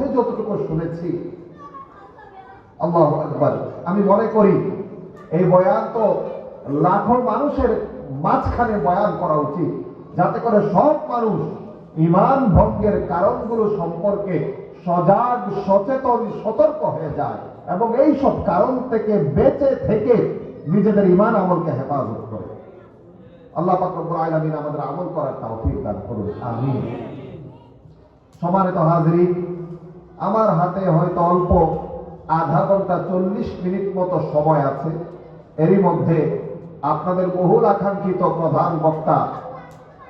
পথে যতটুকু শুনেছি, আল্লাহ আকবার, আমি মনে করি এই বয়ান তো লাখো মানুষের মাঝখানে বয়ান করা উচিত, যাতে করে সব মানুষ ইমান ভঙ্গের কারণগুলো সম্পর্কে সজাগ, সচেতন, সতর্ক হয়ে যায় এবং এই সব কারণ থেকে বেঁচে থেকে নিজেদের ইমান আমলকে হেফাজত করে। আল্লাহ পাক রব্বুল আমাদের আমল করার তৌফিক দান করুন, আমিন। সম্মানিত হাজরিন আমার হাতে হয়তো অল্প আধা ঘণ্টা চল্লিশ মিনিট মতো সময় আছে। এরই মধ্যে আপনাদের বহুল আকাঙ্ক্ষিত প্রধান বক্তা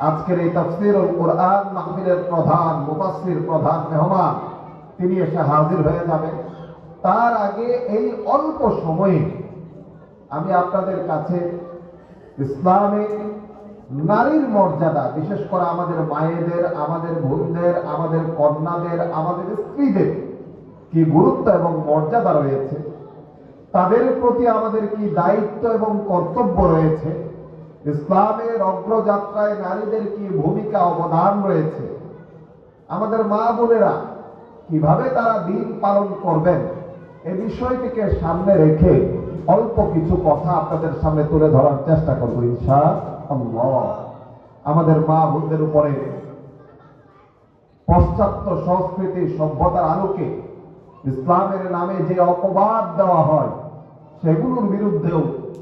আজকের এই তফসির কোরআন মাহফিলের প্রধান মুফাসসির প্রধান মেহমান, তিনি এসে হাজির হয়ে যাবেন। তার আগে এই অল্প সময়ে আমি আপনাদের কাছে ইসলামে নারীর মর্যাদা, বিশেষ করে আমাদের মায়েদের, আমাদের বোনদের, আমাদের কন্যাদের, আমাদের স্ত্রীদের কি গুরুত্ব এবং মর্যাদা রয়েছে? তাদের প্রতি আমাদের কি দায়িত্ব এবং কর্তব্য রয়েছে? ইসলামের অগ্রযাত্রায় নারীদের কি ভূমিকা, অবদান রয়েছে? আমাদের মা বোনেরা কীভাবে তারা দিন পালন করবেন? এ বিষয়টিকে সামনে রেখে অল্প কিছু কথা আপনাদের সামনে তুলে ধরার চেষ্টা করব, ইনশা আমাদের মা বোনদের উপরে পশ্চাত্য সংস্কৃতি, সভ্যতার আলোকে ইসলামের নামে যে অপবাদ দেওয়া হয়, সেগুলোর বিরুদ্ধেও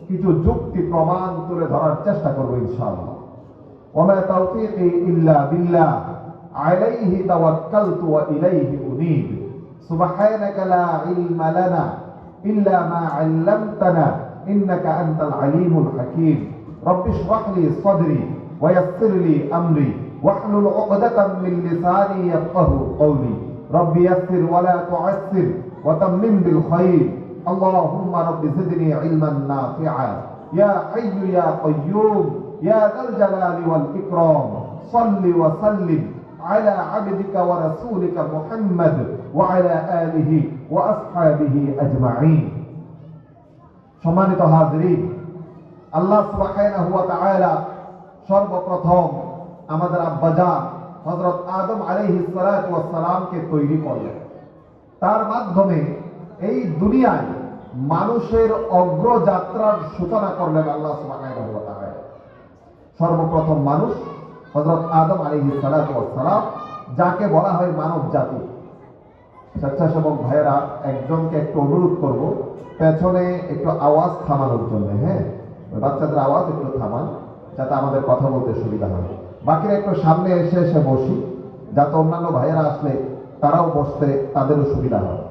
কিছু যুক্তি প্রমাণ তুলে ধরার চেষ্টা করব ইনশাআল্লাহ। ওমা লা ইলমা লানা ইল্লা মা আল্লামতানা, ইন্নাকা আনতাল হাকীম। رب اشرح لي صدري ويسر لي أمري واحلل عقدة من لساني يفقه قولي رب يسر ولا تعسر وتمم بالخير اللهم رب زدني علما نافعا يا حي يا قيوم يا ذا الجلال والإكرام صل وسلم على عبدك ورسولك محمد وعلى آله وأصحابه أجمعين সম্মানিত হাজরিন আল্লাহ সুবহানাহু ওয়া তাআলা সর্বপ্রথম আমাদের আব্বাজান হযরত আদম আলাইহিস সালাতু ওয়াস সালামকে তৈরি করলেন। তার মাধ্যমে এই দুনিয়ায় মানুষের অগ্রযাত্রার সূচনা করলেন আল্লাহ সুবহানাহু ওয়া তাআলা। সর্বপ্রথম মানুষ হযরত আদম আলাইহিস সালাতু ওয়াস সালাম, যাকে বলা হয় মানব জাতি। স্বেচ্ছাসেবক ভাইয়েরা, একজনকে একটু অনুরোধ করব, পেছনে একটু আওয়াজ থামানোর জন্য হ্যাঁ? বাচ্চাদের আওয়াজ একটু থামান, যাতে আমাদের কথা বলতে সুবিধা হয়। বাকিরা একটু সামনে এসে এসে বসি, যাতে অন্যান্য ভাইয়েরা আসলে তারাও বসতে তাদেরও সুবিধা হয়।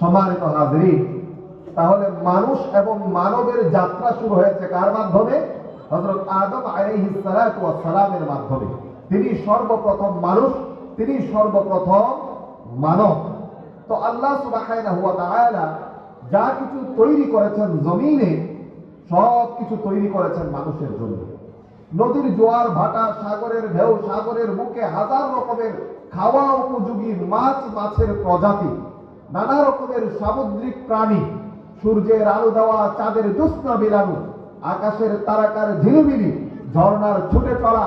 সম্মানিত হাজরিন, তাহলে মানুষ এবং মানবের যাত্রা শুরু হয়েছে কার মাধ্যমে? হযরত আদম সালামের মাধ্যমে। তিনি সর্বপ্রথম মানুষ, তিনি সর্বপ্রথম মানব। তো আল্লাহ তাআলা যা কিছু তৈরি করেছেন জমিনে, সব কিছু তৈরি করেছেন মানুষের জন্য। নদীর জোয়ার, ভাটা, সাগরের ঢেউ, সাগরের বুকে হাজার রকমের খাওয়া উপযোগী মাছ, মাছের প্রজাতি, নানা রকমের সামুদ্রিক প্রাণী, সূর্যের আলো দেওয়া, চাঁদের জ্যোৎস্না বিলানো আকাশের তারাকার ঝিলিমিলি, ঝর্ণার ছুটে চলা,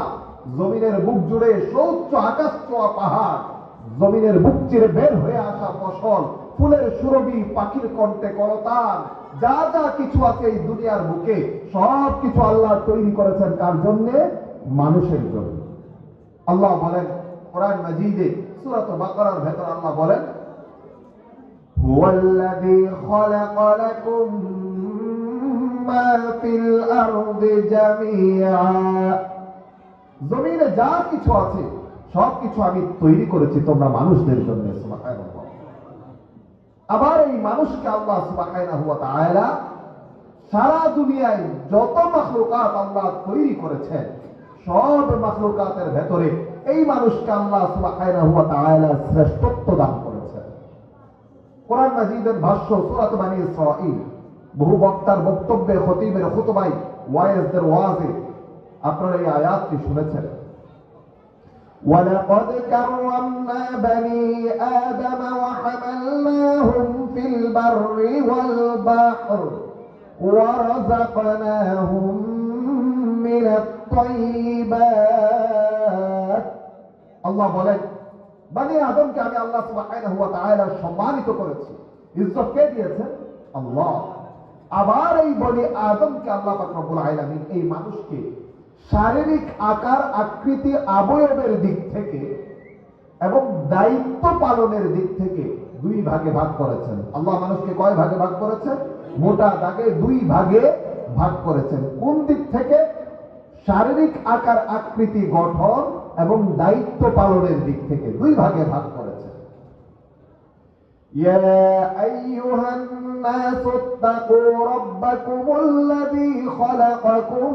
জমিনের বুক জুড়ে সৌচ্চ আকাশ ছোঁয়া পাহাড়, জমিনের বুক চিরে বের হয়ে আসা ফসল ফুলের সুরবি পাখির কণ্ঠে করতাল। যা যা কিছু আছে এই দুনিয়ার বুকে, সব কিছু আল্লাহ তৈরি করেছেন কার জন্যে? মানুষের জন্য। আল্লাহ বলেন, কোরআন মাজিদে সুরাত বাকরার ভেতর আল্লাহ বলেন জমিনে যা কিছু আছে, সব কিছু আমি তৈরি করেছি তোমরা মানুষদের জন্য আবার এই মানুষকে আল্লাহ তাআলা সারা দুনিয়ায় যত মাখলুকাত আল্লাহ তৈরি করেছেন, সব মাখলুকাতের ভেতরে এই মানুষকে আল্লাহ তাআলা শ্রেষ্ঠত্ব দান করেছেন। কোরআন মাজিদের ভাষ্য, সূরাত বানী ইসরাঈল, বহু বক্তার বক্তব্যে খতিবের খুতবাই ওয়াইজদের ওয়াজে আপনারা এই আয়াতটি শুনেছেন। ولقد كرمنا بني آدم وحملناهم في البر والبحر ورزقناهم من الطيبات الله বলেন বানি আদমকে আমি আল্লাহ সুবহানাহু ওয়া তাআলা সম্মানিত করেছি ইজ্জত কে দিয়েছেন আল্লাহ আবার এই বনি আদমকে আল্লাহ পাক রব্বুল আলামিন এই মানুষকে শারীরিক আকার আকৃতি অবয়বের দিক থেকে এবং দায়িত্ব পালনের দিক থেকে দুই ভাগে ভাগ করেছেন আল্লাহ মানুষকে কয় ভাগে ভাগ করেছেন মোটা দাগে দুই ভাগে ভাগ করেছেন কোন দিক থেকে শারীরিক আকার আকৃতি গঠন এবং দায়িত্ব পালনের দিক থেকে দুই ভাগে ভাগ করেছেন يا أيها الناس اتقوا ربكم الذي خلقكم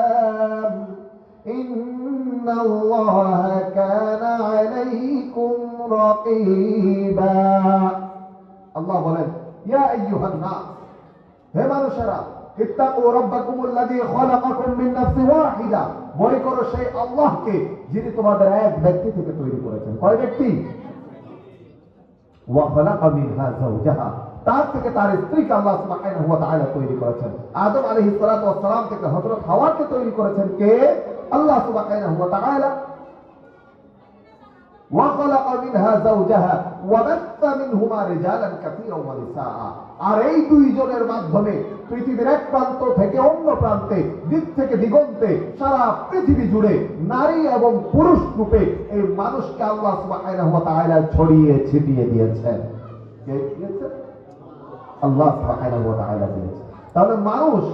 الله كان عليكم رقيبا الله বলেন يا أيها الناس হে মানুষেরা ইত্তাকু রাব্বাকুমুল্লাযী খালাকাকুম মিন নাফসিন ওয়াহিদা ভয় করো সেই আল্লাহকে যিনি তোমাদের এক ব্যক্তি থেকে তৈরি করেছেন কয় ব্যক্তি وخلق منها زوجها তার থেকে তার স্ত্রীকে আল্লাহ সুবহানাহু ওয়া তাআলা তৈরি করেছেন আদম আলাইহিস সালাতু ওয়াস সালাম থেকে হযরত হাওয়াকে তৈরি করেছেন কে আল্লাহ সুবহানাহু ওয়া তাআলা وخلق منها زوجها وبث منهما رجالا كثيرا ونساء আর এই দুইজনের মাধ্যমে পৃথিবীর এক প্রান্ত থেকে অন্য প্রান্তে দিক থেকে দিগন্তে সারা পৃথিবী জুড়ে নারী এবং পুরুষ রূপে এই মানুষকে আল্লাহ সুবহানাহু ওয়া তাআলা ছড়িয়ে ছিটিয়ে দিয়েছেন কে দিয়েছেন আল্লাহ দিয়েছেন তাহলে মানুষ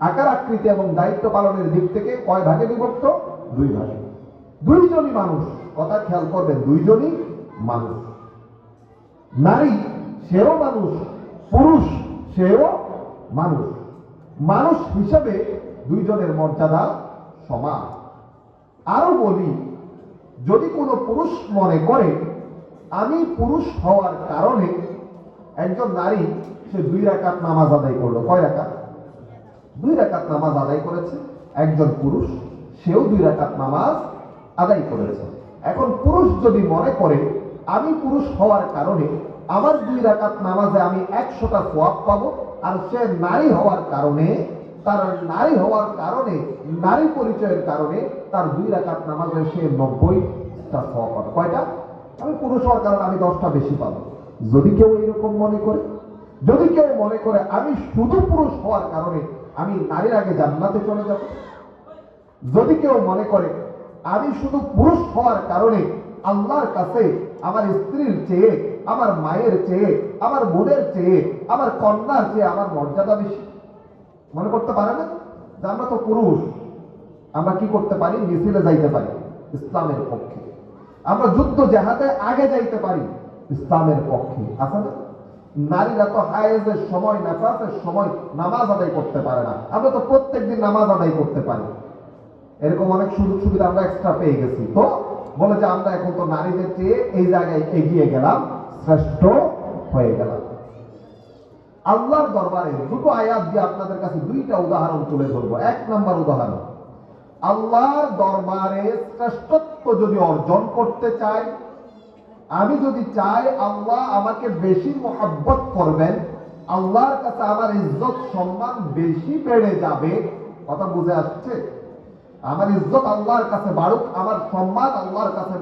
আকার, আকৃতি এবং দায়িত্ব পালনের দিক থেকে কয় ভাগে বিভক্ত? দুই ভাগে। দুইজনই মানুষ। কথা খেয়াল করবেন, দুইজনই মানুষ। নারী সেও মানুষ, পুরুষ সেও মানুষ। মানুষ হিসেবে দুইজনের মর্যাদা সমান। আরও বলি, যদি কোনো পুরুষ মনে করে, আমি পুরুষ হওয়ার কারণে একজন নারী সে দুই রাকাত নামাজ আদায় করল। কয় রাকাত? দুই রাকাত নামাজ আদায় করেছে। একজন পুরুষ, সেও দুই রাকাত নামাজ আদায় করেছে। এখন পুরুষ যদি মনে করে, আমি পুরুষ হওয়ার কারণে আমার দুই রাকাত নামাজে আমি একশোটা সোয়াব পাবো, আর সে নারী হওয়ার কারণে, তার নারী হওয়ার কারণে, নারী পরিচয়ের কারণে তার দুই রাকাত নামাজে সে নব্বইটা সোয়াব পাবে। কয়টা? আমি পুরুষ হওয়ার কারণে আমি দশটা বেশি পাবো। যদি কেউ এরকম মনে করে যদি কেউ মনে করে আমি শুধু পুরুষ হওয়ার কারণে আমি নারীর আগে জান্নাতে চলে যাব? যদি কেউ মনে করে আমি শুধু পুরুষ হওয়ার কারণে আল্লাহর কাছে আমার স্ত্রীর চেয়ে, আমার মায়ের চেয়ে, আমার বোনের চেয়ে, আমার কন্যার চেয়ে আমার মর্যাদা বেশি? মনে করতে পারে না? যে আমরা তো পুরুষ, আমরা কি করতে পারি? মিছিলে যাইতে পারি, ইসলামের পক্ষে। আমরা যুদ্ধ জাহাজে আগে যাইতে পারি, ইসলামের পক্ষে। না? নারীরা তো হায়েজের সময়, নাফাসের সময় নামাজ আদায় করতে পারে না। আমরা তো প্রত্যেকদিন নামাজ আদায় করতে পারি। এরকম অনেক সুযোগ সুবিধা আমরা এক্সট্রা পেয়ে গেছি। তো বলে যে আমরা এখন তো নারীদের চেয়ে এই জায়গায় এগিয়ে গেলাম, শ্রেষ্ঠ হয়ে গেলাম। আল্লাহর দরবারে দুটো আয়াত দিয়ে আপনাদের কাছে দুইটা উদাহরণ তুলে ধরবো। এক নাম্বার উদাহরণ, আল্লাহর দরবারে শ্রেষ্ঠত্ব যদি অর্জন করতে চাই আমি যদি চাই আল্লাহ আমাকে বেশি মোহাব্বত করবেন, আল্লাহর কাছে আমার ইজ্জত সম্মান বেশি বেড়ে যাবে। কথা বুঝে আসছে? আমার ইজ্জত আল্লাহর কাছে বাড়ুক, আমার সম্মান আল্লাহর কাছে